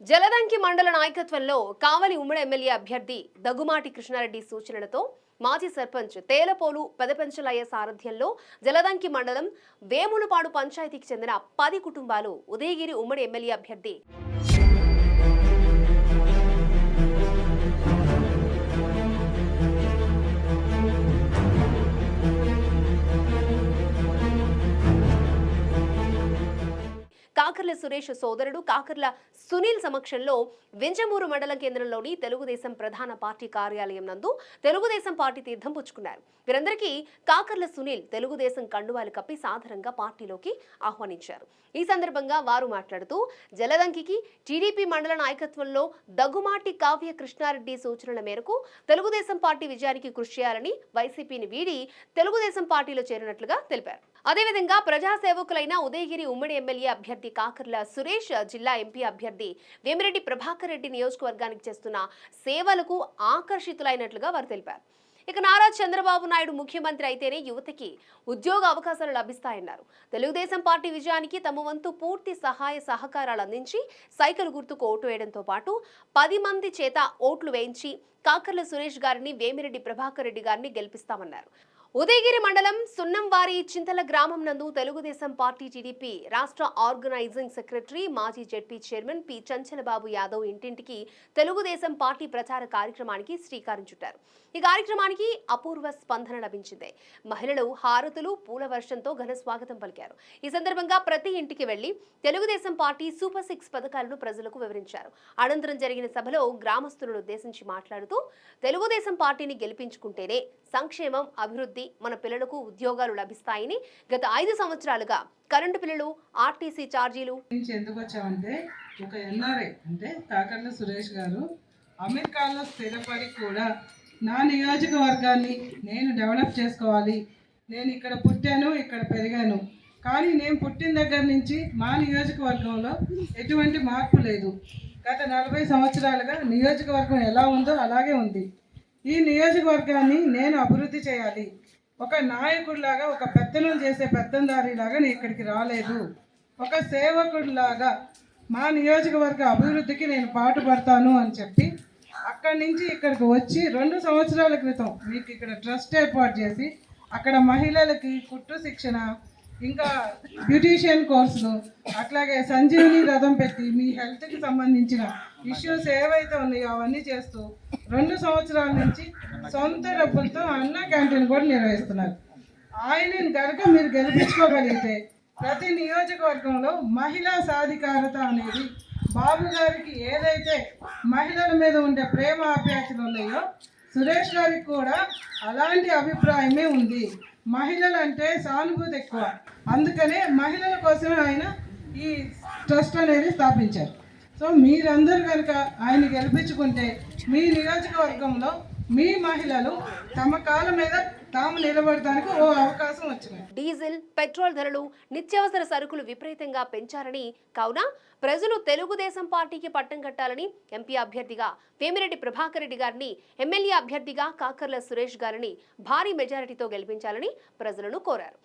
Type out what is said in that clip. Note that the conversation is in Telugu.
జలదంకి మండల నాయకత్వంలో కావలి ఉమ్మడి ఎమ్మెల్యే అభ్యర్థి దగ్గుమాటి కృష్ణారెడ్డి సూచనలతో మాజీ సర్పంచ్ తేలపోలు పెదపెంచలయ్య సారథ్యంలో జలదంకి మండలం వేములపాడు పంచాయతీకి చెందిన పది కుటుంబాలు ఉదయగిరి ఉమ్మడి ఎమ్మెల్యే అభ్యర్థి కాకర్ల సురేష్ సోదరుడు కాకర్ల సునీల్ సమక్షంలో వెంజమూరు మండల కేంద్రంలోని తెలుగుదేశం ప్రధాన పార్టీ కార్యాలయం నందు తెలుగుదేశం పార్టీ తీర్థం పుచ్చుకున్నారు. వీరందరికీ కాకర్ల సునీల్ తెలుగుదేశం కండువాలు కప్పి సాధారణంగా పార్టీలోకి ఆహ్వానించారు. ఈ సందర్భంగా వారు మాట్లాడుతూ జలదంకికి టీడీపీ మండల నాయకత్వంలో దగ్గుమాటి కావ్య కృష్ణారెడ్డి సూచనల మేరకు తెలుగుదేశం పార్టీ విజయానికి కృషి చేయాలని వైసీపీని వీడి తెలుగుదేశం పార్టీలో చేరినట్లుగా తెలిపారు. అదేవిధంగా ప్రజాసేవకులైన ఉదయగిరి ఉమ్మడి ఎమ్మెల్యే అభ్యర్థి కాకర్ల సురేష్ జిల్లా ఎంపీ అభ్యర్థి వేమిరెడ్డి ప్రభాకర్ రెడ్డి నియోజకవర్గానికి చేస్తున్న సేవలకు ఆకర్షితులైనట్లుగా వారు తెలిపారు. ఇక నారా చంద్రబాబు నాయుడు ముఖ్యమంత్రి అయితేనే యువతకి ఉద్యోగ అవకాశాలు లభిస్తాయన్నారు. తెలుగుదేశం పార్టీ విజయానికి తమ వంతు పూర్తి సహాయ సహకారాలు అందించి సైకిల్ గుర్తుకు ఓటు వేయడంతో పాటు పది మంది చేత ఓట్లు వేయించి కాకర్ల సురేష్ గారిని వేమిరెడ్డి ప్రభాకర్ రెడ్డి గారిని గెలిపిస్తామన్నారు. ఉదయగిరి మండలం సున్నంవారి చింతల గ్రామం నందు తెలుగుదేశం పార్టీ టీడీపీ రాష్ట్ర ఆర్గనైజింగ్ సెక్రటరీ మాజీ ZP chairman P Chanchalababu Yadav ఇంటింటికి తెలుగుదేశం పార్టీ ప్రచార కార్యక్రమానికి శ్రీకారం చుట్టారు. ఈ కార్యక్రమానికి అపూర్వ స్పందన లభించింది. మహిళలు హారతులు పూల వర్షంతో ఘన స్వాగతం పలికారు. ఈ సందర్భంగా ప్రతి ఇంటికి వెళ్ళి తెలుగుదేశం పార్టీ సూపర్ సిక్స్ పథకాలను ప్రజలకు వివరించారు. అనంతరం జరిగిన సభలో గ్రామస్తులను ఉద్దేశించి మాట్లాడుతూ తెలుగుదేశం పార్టీని గెలిపించుకుంటేనే సంక్షేమం అభివృద్ధి మన పిల్లలకు ఉద్యోగాలు లభిస్తాయని గత ఐదు సంవత్సరాలుగా కరెంటు బిల్లులు ఆర్టీసీ ఛార్జీలు. ఎందుకు వచ్చామంటే ఒక ఎన్ఆర్ఐ అంటే తాకర్ల సురేష్ గారు అమెరికాలో స్థిరపడి కూడా నా నియోజకవర్గాన్ని నేను డెవలప్ చేసుకోవాలి. నేను ఇక్కడ పుట్టాను ఇక్కడ పెరిగాను. కానీ నేను పుట్టిన దగ్గర నుంచి మా నియోజకవర్గంలో ఎటువంటి మార్పు లేదు. గత నలభై సంవత్సరాలుగా నియోజకవర్గం ఎలా ఉందో అలాగే ఉంది. ఈ నియోజకవర్గాన్ని నేను అభివృద్ధి చేయాలి. ఒక నాయకుడిలాగా ఒక పెత్తనం చేసే పెద్దందారిలాగా నేను ఇక్కడికి రాలేదు. ఒక సేవకుడిలాగా మా నియోజకవర్గ అభివృద్ధికి నేను పాటుపడతాను అని చెప్పి అక్కడి నుంచి ఇక్కడికి వచ్చి రెండు సంవత్సరాల క్రితం మీకు ఇక్కడ ట్రస్ట్ ఏర్పాటు చేసి అక్కడ మహిళలకి కుట్టు శిక్షణ ఇంకా బ్యూటీషియన్ కోర్సులు అట్లాగే సంజీవిని రథం పెట్టి మీ హెల్త్కి సంబంధించిన ఇష్యూస్ ఏవైతే ఉన్నాయో అవన్నీ చేస్తూ రెండు సంవత్సరాల నుంచి సొంత డబ్బులతో అన్న క్యాంటీన్ కూడా నిర్వహిస్తున్నారు. ఆయనని కనుక మీరు గెలిపించుకోగలిగితే ప్రతి నియోజకవర్గంలో మహిళా సాధికారత అనేది బాబు గారికి ఏదైతే మహిళల మీద ఉండే ప్రేమ ఆప్యాయతలు ఉన్నాయో సురేష్ గారికి కూడా అలాంటి అభిప్రాయమే ఉంది. మహిళలు అంటే సానుభూతి ఎక్కువ. అందుకనే మహిళల కోసమే ఆయన ఈ ట్రస్ట్ అనేది స్థాపించారు. సో మీరందరూ కనుక ఆయన గెలిపించుకుంటే మీ నియోజకవర్గంలో మీ మహిళలు తమ కాళ్ళ మీద తాము నిలబడడానికి ఓ అవకాశం వచ్చింది. డీజిల్ పెట్రోల్ ధరలు నిత్యావసర సరుకులు విపరీతంగా పెంచారని కావున ప్రజలు తెలుగుదేశం పార్టీకి పట్టం కట్టాలని ఎంపీ అభ్యర్థిగా వేమిరెడ్డి ప్రభాకర్ రెడ్డి గారిని ఎమ్మెల్యే అభ్యర్థిగా కాకర్ల సురేష్ గారిని భారీ మెజారిటీతో గెలిపించాలని ప్రజలను కోరారు.